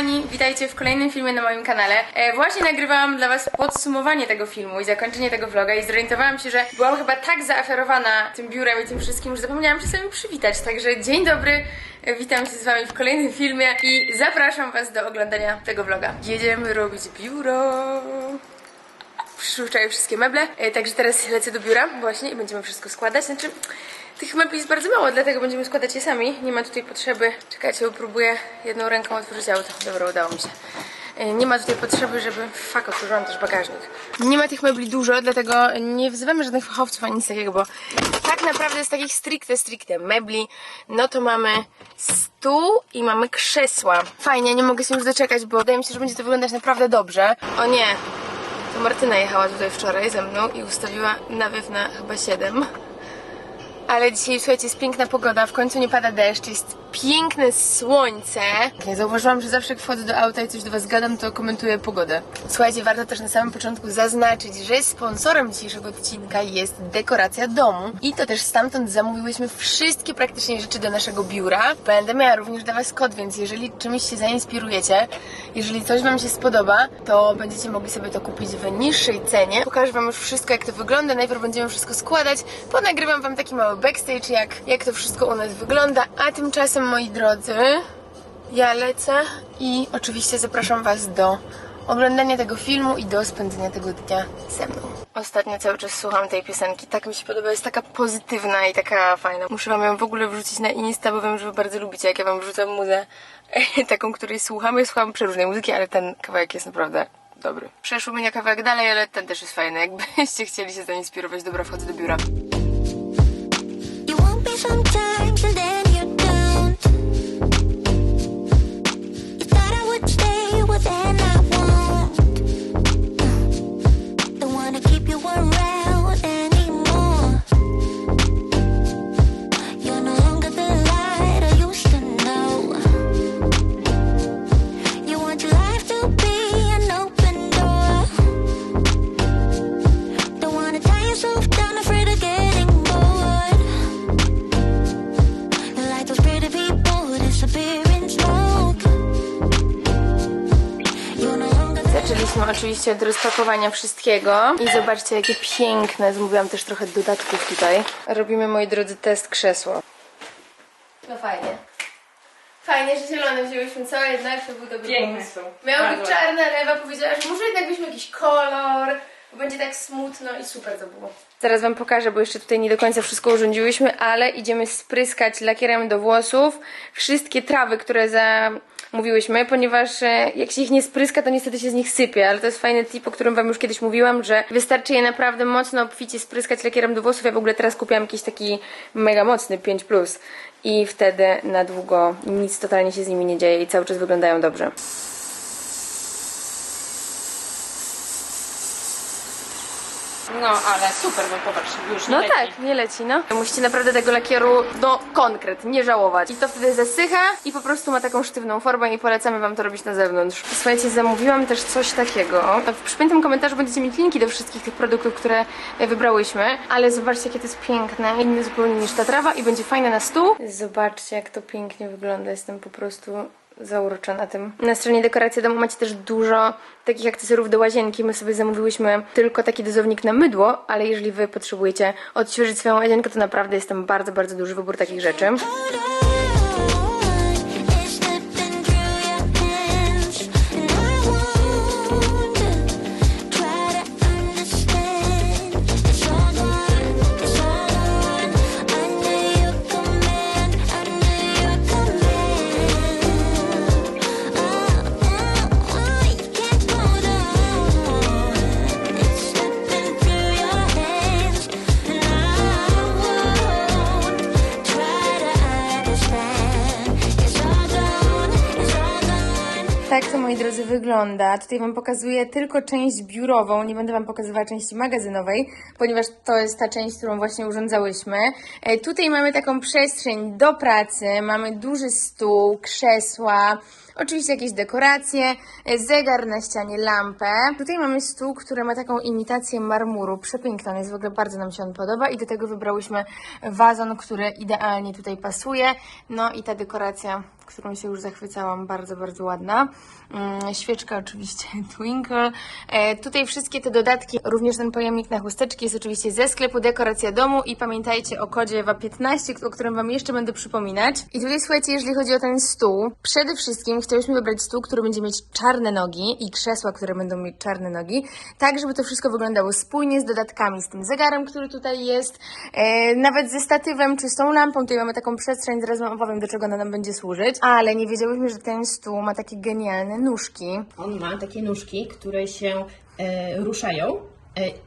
Kochani, witajcie w kolejnym filmie na moim kanale. E, właśnie nagrywałam dla was podsumowanie tego filmu i zakończenie tego vloga i zorientowałam się, że byłam chyba tak zaaferowana tym biurem i tym wszystkim, że zapomniałam się z wami przywitać. Także dzień dobry, e, witam się z wami w kolejnym filmie i zapraszam was do oglądania tego vloga. Jedziemy robić biuro. Przyszły wszystkie meble, e, także teraz lecę do biura właśnie i będziemy wszystko składać. Znaczy, tych mebli jest bardzo mało, dlatego będziemy składać je sami. Nie ma tutaj potrzeby. Czekajcie, bo próbuję jedną ręką otworzyć auto. Dobra, udało mi się. E, Nie ma tutaj potrzeby, żeby... Fuck, otworzyłam też bagażnik. Nie ma tych mebli dużo, dlatego nie wzywamy żadnych fachowców ani nic takiego, bo tak naprawdę z takich stricte, stricte mebli, no to mamy stół i mamy krzesła. Fajnie, nie mogę się już doczekać, bo wydaje mi się, że będzie to wyglądać naprawdę dobrze. O nie, to Martyna jechała tutaj wczoraj ze mną i ustawiła nawiew na chyba 7. Ale dzisiaj, słuchajcie, jest piękna pogoda, w końcu nie pada deszcz, jest piękne słońce. Ja zauważyłam, że zawsze jak wchodzę do auta i coś do was gadam, to komentuję pogodę. Słuchajcie, warto też na samym początku zaznaczyć, że sponsorem dzisiejszego odcinka jest dekoracja domu. I to też stamtąd zamówiłyśmy wszystkie praktycznie rzeczy do naszego biura. Będę miała również dla was kod, więc jeżeli czymś się zainspirujecie, jeżeli coś wam się spodoba, to będziecie mogli sobie to kupić w niższej cenie. Pokażę wam już wszystko, jak to wygląda. Najpierw będziemy wszystko składać, ponagrywam wam taki mały backstage, jak, jak to wszystko u nas wygląda. A tymczasem, moi drodzy, ja lecę i oczywiście zapraszam was do oglądania tego filmu i do spędzenia tego dnia ze mną. Ostatnio cały czas słucham tej piosenki, tak mi się podoba, jest taka pozytywna i taka fajna. Muszę wam ją w ogóle wrzucić na Insta, bo wiem, że wy bardzo lubicie, jak ja wam wrzucam muzę taką, której słucham. Ja słucham przeróżnej muzyki, ale ten kawałek jest naprawdę dobry. Przeszło mnie kawałek dalej, ale ten też jest fajny. Jakbyście chcieli się zainspirować, dobra, wchodzę do biura. Zaczęliśmy oczywiście od rozpakowania wszystkiego i zobaczcie jakie piękne, zamówiłam też trochę dodatków tutaj. Robimy moi drodzy test krzesło. No fajnie. Fajnie, że zielone wzięłyśmy, co jednak to był dobry Piękne pomysł. są. Miało być Bardzo czarne, ale Ewa powiedziała, że może jednak byśmy jakiś kolor, bo będzie tak smutno i super to było. Zaraz wam pokażę, bo jeszcze tutaj nie do końca wszystko urządziłyśmy, ale idziemy spryskać lakierem do włosów wszystkie trawy, które zamówiłyśmy, ponieważ e, jak się ich nie spryska, to niestety się z nich sypie, ale to jest fajny tip, o którym wam już kiedyś mówiłam, że wystarczy je naprawdę mocno obficie spryskać lakierem do włosów. Ja w ogóle teraz kupiłam jakiś taki mega mocny 5+. I wtedy na długo nic totalnie się z nimi nie dzieje i cały czas wyglądają dobrze. No ale super, bo popatrz, już nie No leci. tak, nie leci, no. Musicie naprawdę tego lakieru, no konkret, nie żałować. I to wtedy zasycha i po prostu ma taką sztywną formę i polecamy wam to robić na zewnątrz. Słuchajcie, zamówiłam też coś takiego. W przypiętym komentarzu będziecie mieć linki do wszystkich tych produktów, które e, wybrałyśmy, ale zobaczcie, jakie to jest piękne, inne zupełnie niż ta trawa i będzie fajne na stół. Zobaczcie, jak to pięknie wygląda, jestem po prostu zauroczona tym. Na stronie dekoracji domu macie też dużo takich akcesoriów do łazienki. My sobie zamówiłyśmy tylko taki dozownik na mydło, ale jeżeli wy potrzebujecie odświeżyć swoją łazienkę, to naprawdę jest tam bardzo, bardzo duży wybór takich rzeczy. Tak to, moi drodzy, wygląda. Tutaj Wam pokazuję tylko część biurową, nie będę Wam pokazywała części magazynowej, ponieważ to jest ta część, którą właśnie urządzałyśmy. E, Tutaj mamy taką przestrzeń do pracy, mamy duży stół, krzesła, oczywiście jakieś dekoracje, e, zegar na ścianie, lampę. Tutaj mamy stół, który ma taką imitację marmuru, przepiękny, on jest w ogóle bardzo nam się on podoba i do tego wybrałyśmy wazon, który idealnie tutaj pasuje. No i ta dekoracja którą się już zachwycałam, bardzo, bardzo ładna. Mm, świeczka oczywiście Twinkle. E, tutaj wszystkie te dodatki, również ten pojemnik na chusteczki jest oczywiście ze sklepu Dekoracja Domu i pamiętajcie o kodzie EWA15, o którym Wam jeszcze będę przypominać. I tutaj słuchajcie, jeżeli chodzi o ten stół, przede wszystkim chciałyśmy wybrać stół, który będzie mieć czarne nogi i krzesła, które będą mieć czarne nogi, tak żeby to wszystko wyglądało spójnie z dodatkami, z tym zegarem, który tutaj jest, e, nawet ze statywem czy z tą lampą. Tutaj mamy taką przestrzeń, zaraz Wam opowiem, do czego ona nam będzie służyć, ale nie wiedziałyśmy, że ten stół ma takie genialne nóżki. On ma takie nóżki, które się e, ruszają e,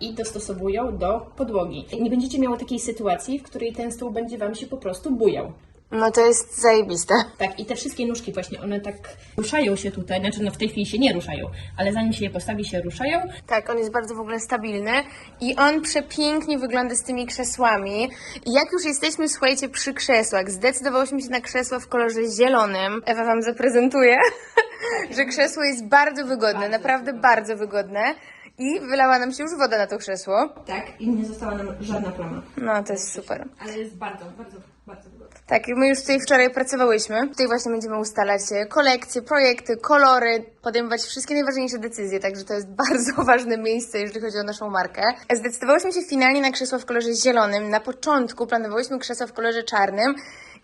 i dostosowują do podłogi. Nie będziecie miało takiej sytuacji, w której ten stół będzie Wam się po prostu bujał. No to jest zajebiste. Tak, i te wszystkie nóżki właśnie, one tak ruszają się tutaj, znaczy no w tej chwili się nie ruszają, ale zanim się je postawi, się ruszają. Tak, on jest bardzo w ogóle stabilny i on przepięknie wygląda z tymi krzesłami. I jak już jesteśmy, słuchajcie, przy krzesłach, zdecydowałyśmy się na krzesło w kolorze zielonym. Ewa Wam zaprezentuje, że krzesło jest bardzo wygodne, naprawdę bardzo wygodne. I wylała nam się już woda na to krzesło. Tak, i nie została nam żadna plama. No, to jest super. Ale jest bardzo, bardzo, Tak, my już tutaj wczoraj pracowałyśmy. Tutaj właśnie będziemy ustalać e, kolekcje, projekty, kolory, podejmować wszystkie najważniejsze decyzje, także to jest bardzo ważne miejsce, jeżeli chodzi o naszą markę. Zdecydowałyśmy się finalnie na krzesło w kolorze zielonym. Na początku planowałyśmy krzesło w kolorze czarnym.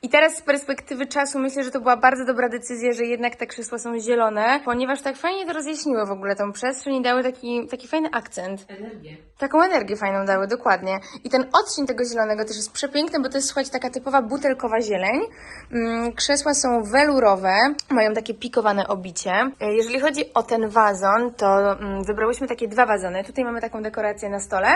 I teraz z perspektywy czasu myślę, że to była bardzo dobra decyzja, że jednak te krzesła są zielone, ponieważ tak fajnie to rozjaśniło w ogóle tą przestrzeń i dały taki, taki fajny akcent. Energię. Taką energię fajną dały, dokładnie. I ten odcień tego zielonego też jest przepiękny, bo to jest, słuchajcie, taka typowa butelkowa zieleń. Mm, Krzesła są welurowe, mają takie pikowane obicie. E, Jeżeli chodzi o ten wazon, to mm, wybrałyśmy takie dwa wazony. Tutaj mamy taką dekorację na stole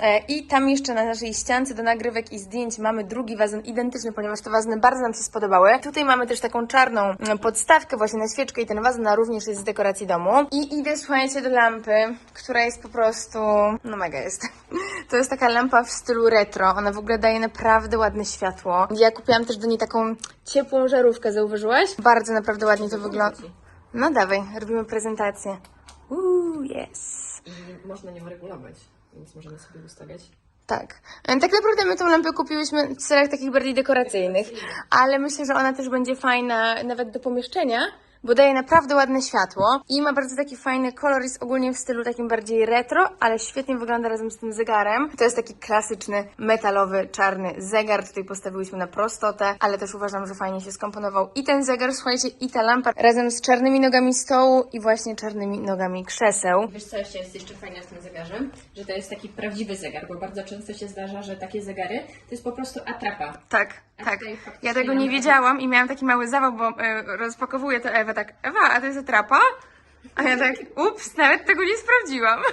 e, i tam jeszcze na naszej ściance do nagrywek i zdjęć mamy drugi wazon identyczny, ponieważ te wazony bardzo nam się spodobały. Tutaj mamy też taką czarną mm, podstawkę właśnie na świeczkę i ten wazon również jest z dekoracji domu. I idę, słuchajcie, do lampy, która jest po prostu, no mega jest. To jest taka lampa w stylu retro. Ona w ogóle daje naprawdę ładne światło. Ja kupiłam też do niej taką ciepłą żarówkę, zauważyłaś? Bardzo naprawdę ładnie to wygląda. No dawaj, robimy prezentację. Uuu, yes. Można nią regulować, więc możemy sobie ustawiać. Tak. E, Tak naprawdę my tą lampę kupiłyśmy w celach takich bardziej dekoracyjnych, ale myślę, że ona też będzie fajna nawet do pomieszczenia, bo daje naprawdę ładne światło i ma bardzo taki fajny kolor, jest ogólnie w stylu takim bardziej retro, ale świetnie wygląda razem z tym zegarem. To jest taki klasyczny, metalowy, czarny zegar. Tutaj postawiłyśmy na prostotę, ale też uważam, że fajnie się skomponował i ten zegar, słuchajcie, i ta lampa razem z czarnymi nogami stołu i właśnie czarnymi nogami krzeseł. Wiesz co jeszcze jest jeszcze fajne w tym zegarze? Że to jest taki prawdziwy zegar, bo bardzo często się zdarza, że takie zegary to jest po prostu atrapa. Tak, tak. Ja tego nie wiedziałam i miałam taki mały zawał, bo e, rozpakowuję to Ewa tak, Ewa, a to jest atrapa? A ja tak, ups, nawet tego nie sprawdziłam.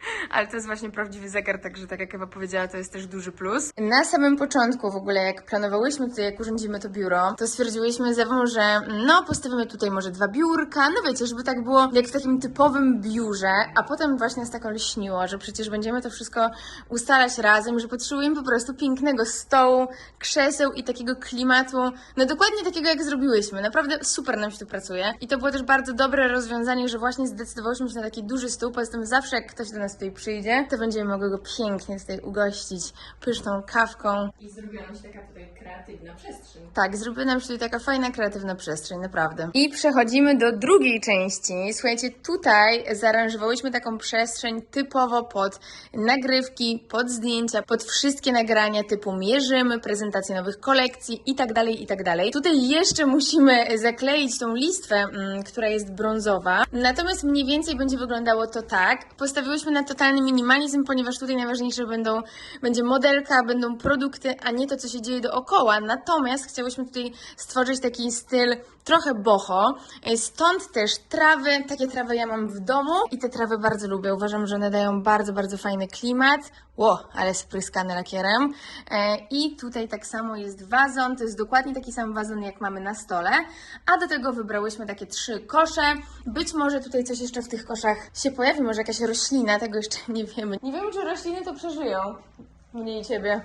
Ale to jest właśnie prawdziwy zegar, także tak jak Ewa powiedziała, to jest też duży plus. Na samym początku w ogóle, jak planowałyśmy tutaj, jak urządzimy to biuro, to stwierdziłyśmy z Ewą, że no, postawimy tutaj może dwa biurka, no wiecie, żeby tak było jak w takim typowym biurze, a potem właśnie nas tak olśniło, że przecież będziemy to wszystko ustalać razem, że potrzebujemy po prostu pięknego stołu, krzeseł i takiego klimatu, no dokładnie takiego jak zrobiłyśmy. Naprawdę super nam się tu pracuje. I to było też bardzo dobre rozwiązanie, że właśnie zdecydowałyśmy się na taki duży stół, poza tym zawsze jak ktoś do nas tutaj przyjdzie, to będziemy mogły go pięknie tutaj ugościć pyszną kawką. I zrobiła nam się taka tutaj kreatywna przestrzeń. Tak, zrobiła nam się tutaj taka fajna, kreatywna przestrzeń, naprawdę. I przechodzimy do drugiej części. Słuchajcie, tutaj zaaranżowałyśmy taką przestrzeń typowo pod nagrywki, pod zdjęcia, pod wszystkie nagrania typu mierzymy, prezentacje nowych kolekcji i tak dalej, i tak dalej. Tutaj jeszcze musimy zakleić tą listwę, mm, która jest brązowa. Natomiast mniej więcej będzie wyglądało to tak. Postawiłyśmy na totalny minimalizm, ponieważ tutaj najważniejsze będą, będzie modelka, będą produkty, a nie to, co się dzieje dookoła. Natomiast chciałyśmy tutaj stworzyć taki styl trochę boho. E, Stąd też trawy. Takie trawy ja mam w domu i te trawy bardzo lubię. Uważam, że one dają bardzo, bardzo fajny klimat. Ło, ale spryskany lakierem. E, I tutaj tak samo jest wazon. To jest dokładnie taki sam wazon, jak mamy na stole. A do tego wybrałyśmy takie trzy kosze. Być może tutaj coś jeszcze w tych koszach się pojawi, może jakaś roślina, tego jeszcze nie wiemy. Nie wiemy, czy rośliny to przeżyją. Mnie i ciebie.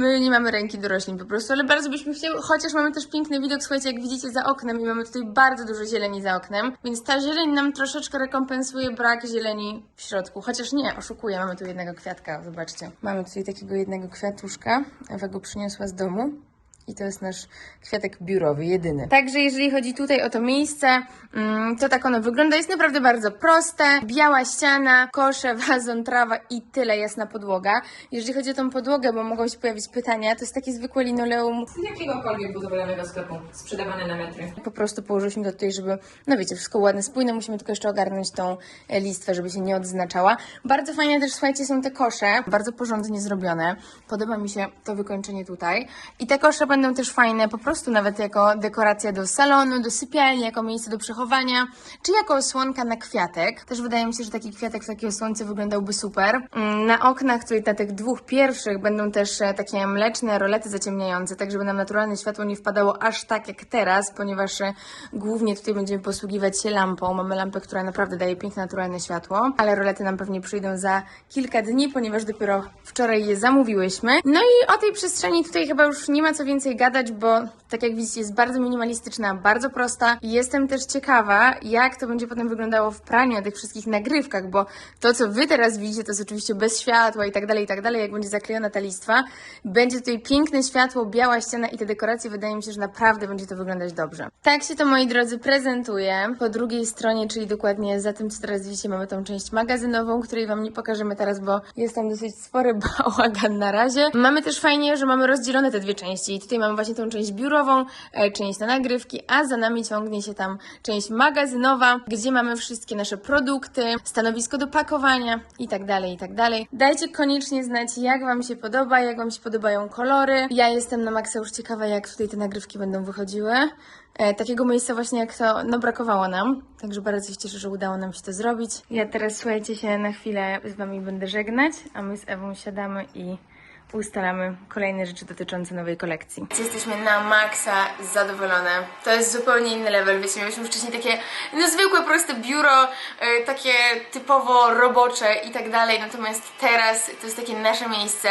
My nie mamy ręki do roślin po prostu, ale bardzo byśmy chciały, chociaż mamy też piękny widok, słuchajcie, jak widzicie za oknem i mamy tutaj bardzo dużo zieleni za oknem, więc ta zieleń nam troszeczkę rekompensuje brak zieleni w środku, chociaż nie, oszukuję, mamy tu jednego kwiatka, zobaczcie. Mamy tutaj takiego jednego kwiatuszka, Ewa go przyniosła z domu I to jest nasz kwiatek biurowy, jedyny. Także jeżeli chodzi tutaj o to miejsce, mm, to tak ono wygląda. Jest naprawdę bardzo proste. Biała ściana, kosze, wazon, trawa i tyle jasna podłoga. Jeżeli chodzi o tą podłogę, bo mogą się pojawić pytania, to jest takie zwykłe linoleum. Z jakiegokolwiek budowlanego sklepu sprzedawane na metry. Po prostu położyliśmy to tutaj, żeby, no wiecie, wszystko ładne, spójne. Musimy tylko jeszcze ogarnąć tą e, listwę, żeby się nie odznaczała. Bardzo fajne też, słuchajcie, są te kosze. Bardzo porządnie zrobione. Podoba mi się to wykończenie tutaj. I te kosze będą też fajne, po prostu nawet jako dekoracja do salonu, do sypialni, jako miejsce do przechowania, czy jako osłonka na kwiatek. Też wydaje mi się, że taki kwiatek w takiej osłonce wyglądałby super. Mm, Na oknach, tutaj na tych dwóch pierwszych, będą też e, takie mleczne rolety zaciemniające, tak żeby nam naturalne światło nie wpadało aż tak jak teraz, ponieważ e, głównie tutaj będziemy posługiwać się lampą. Mamy lampę, która naprawdę daje piękne naturalne światło, ale rolety nam pewnie przyjdą za kilka dni, ponieważ dopiero wczoraj je zamówiłyśmy. No i o tej przestrzeni tutaj chyba już nie ma co więcej gadać, bo tak jak widzicie jest bardzo minimalistyczna, bardzo prosta. Jestem też ciekawa, jak to będzie potem wyglądało w praniu na tych wszystkich nagrywkach, bo to, co wy teraz widzicie, to jest oczywiście bez światła i tak dalej, i tak dalej, jak będzie zaklejona ta listwa. Będzie tutaj piękne światło, biała ściana i te dekoracje, wydaje mi się, że naprawdę będzie to wyglądać dobrze. Tak się to, moi drodzy, prezentuje. Po drugiej stronie, czyli dokładnie za tym, co teraz widzicie, mamy tą część magazynową, której wam nie pokażemy teraz, bo jest tam dosyć spory bałagan na razie. Mamy też fajnie, że mamy rozdzielone te dwie części. Tutaj mamy właśnie tą część biurową, e, część na nagrywki, a za nami ciągnie się tam część magazynowa, gdzie mamy wszystkie nasze produkty, stanowisko do pakowania i tak dalej, i tak dalej. Dajcie koniecznie znać, jak Wam się podoba, jak Wam się podobają kolory. Ja jestem na maksa już ciekawa, jak tutaj te nagrywki będą wychodziły. E, takiego miejsca właśnie jak to, no brakowało nam, także bardzo się cieszę, że udało nam się to zrobić. Ja teraz, słuchajcie, się na chwilę z Wami będę żegnać, a my z Ewą siadamy i ustalamy kolejne rzeczy dotyczące nowej kolekcji. Jesteśmy na maksa zadowolone. To jest zupełnie inny level, wiecie, mieliśmy wcześniej takie no zwykłe, proste biuro, y, takie typowo robocze i tak dalej, natomiast teraz to jest takie nasze miejsce.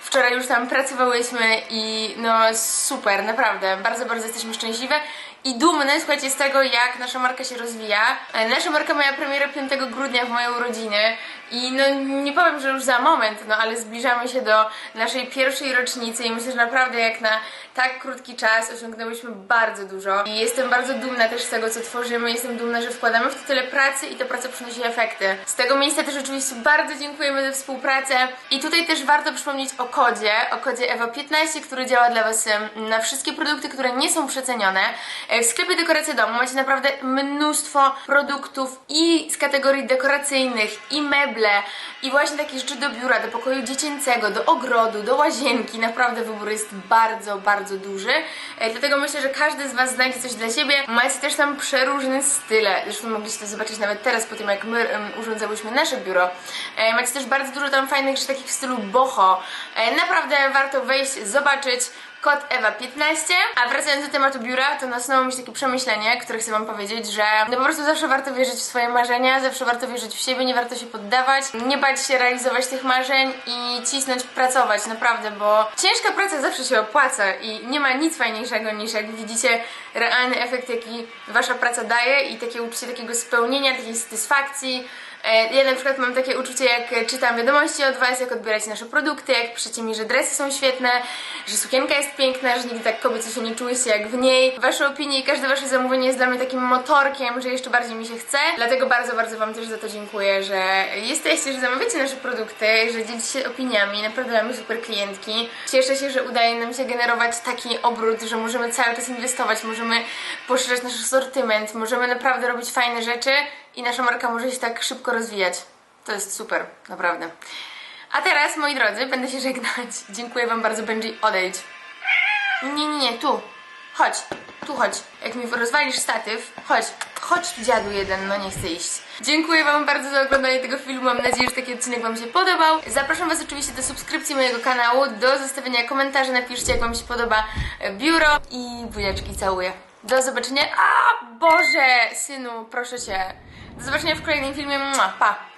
Wczoraj już tam pracowałyśmy i no super, naprawdę, bardzo, bardzo jesteśmy szczęśliwe. I dumne, słuchajcie, z tego, jak nasza marka się rozwija. E, Nasza marka miała premierę 5 grudnia w moją urodziny i no nie powiem, że już za moment, no ale zbliżamy się do naszej pierwszej rocznicy i myślę, że naprawdę jak na tak krótki czas osiągnęłyśmy bardzo dużo i jestem bardzo dumna też z tego, co tworzymy, jestem dumna, że wkładamy w to tyle pracy i ta praca przynosi efekty. Z tego miejsca też oczywiście bardzo dziękujemy za współpracę i tutaj też warto przypomnieć o kodzie, o kodzie EWA15, który działa dla Was na wszystkie produkty, które nie są przecenione. E, W sklepie Dekoracja Domu macie naprawdę mnóstwo produktów i z kategorii dekoracyjnych, i meble, i właśnie takie rzeczy do biura, do pokoju dziecięcego, do ogrodu, do łazienki. Naprawdę wybór jest bardzo, bardzo duży. E, Dlatego myślę, że każdy z Was znajdzie coś dla siebie. Macie też tam przeróżne style. Zresztą mogliście to zobaczyć nawet teraz, po tym jak my urządzałyśmy nasze biuro. E, Macie też bardzo dużo tam fajnych rzeczy takich w stylu boho. E, Naprawdę warto wejść, zobaczyć kod EWA15. A wracając do tematu biura, to nasunęło mi się takie przemyślenie, które chcę Wam powiedzieć, że no po prostu zawsze warto wierzyć w swoje marzenia, zawsze warto wierzyć w siebie, nie warto się poddawać, nie bać się realizować tych marzeń i cisnąć, pracować, naprawdę, bo ciężka praca zawsze się opłaca i nie ma nic fajniejszego niż jak widzicie realny efekt, jaki Wasza praca daje i takie uczucie takiego spełnienia, takiej satysfakcji. E, Ja na przykład mam takie uczucie, jak czytam wiadomości od Was, jak odbieracie nasze produkty, jak piszecie mi, że dresy są świetne, że sukienka jest piękna, że nigdy tak kobieco się nie czułyście jak w niej. Wasze opinie i każde Wasze zamówienie jest dla mnie takim motorkiem, że jeszcze bardziej mi się chce. Dlatego bardzo, bardzo Wam też za to dziękuję, że jesteście, że zamawiacie nasze produkty, że dzielicie się opiniami. Naprawdę mamy super klientki. Cieszę się, że udaje nam się generować taki obrót, że możemy cały czas inwestować, możemy poszerzać nasz asortyment, możemy naprawdę robić fajne rzeczy i nasza marka może się tak szybko rozwijać. To jest super, naprawdę. A teraz, moi drodzy, będę się żegnać. Dziękuję Wam bardzo, Benji, odejdź. Nie, nie, nie, tu. Chodź, tu chodź. Jak mi rozwalisz statyw, chodź. Chodź tu, dziadu jeden, no nie chcę iść. Dziękuję Wam bardzo za oglądanie tego filmu. Mam nadzieję, że taki odcinek Wam się podobał. Zapraszam Was oczywiście do subskrypcji mojego kanału, do zostawienia komentarzy. Napiszcie, jak Wam się podoba biuro i buziaczki całuję. Do zobaczenia. A Boże, synu, proszę cię. Do zobaczenia w kolejnym filmie. Pa!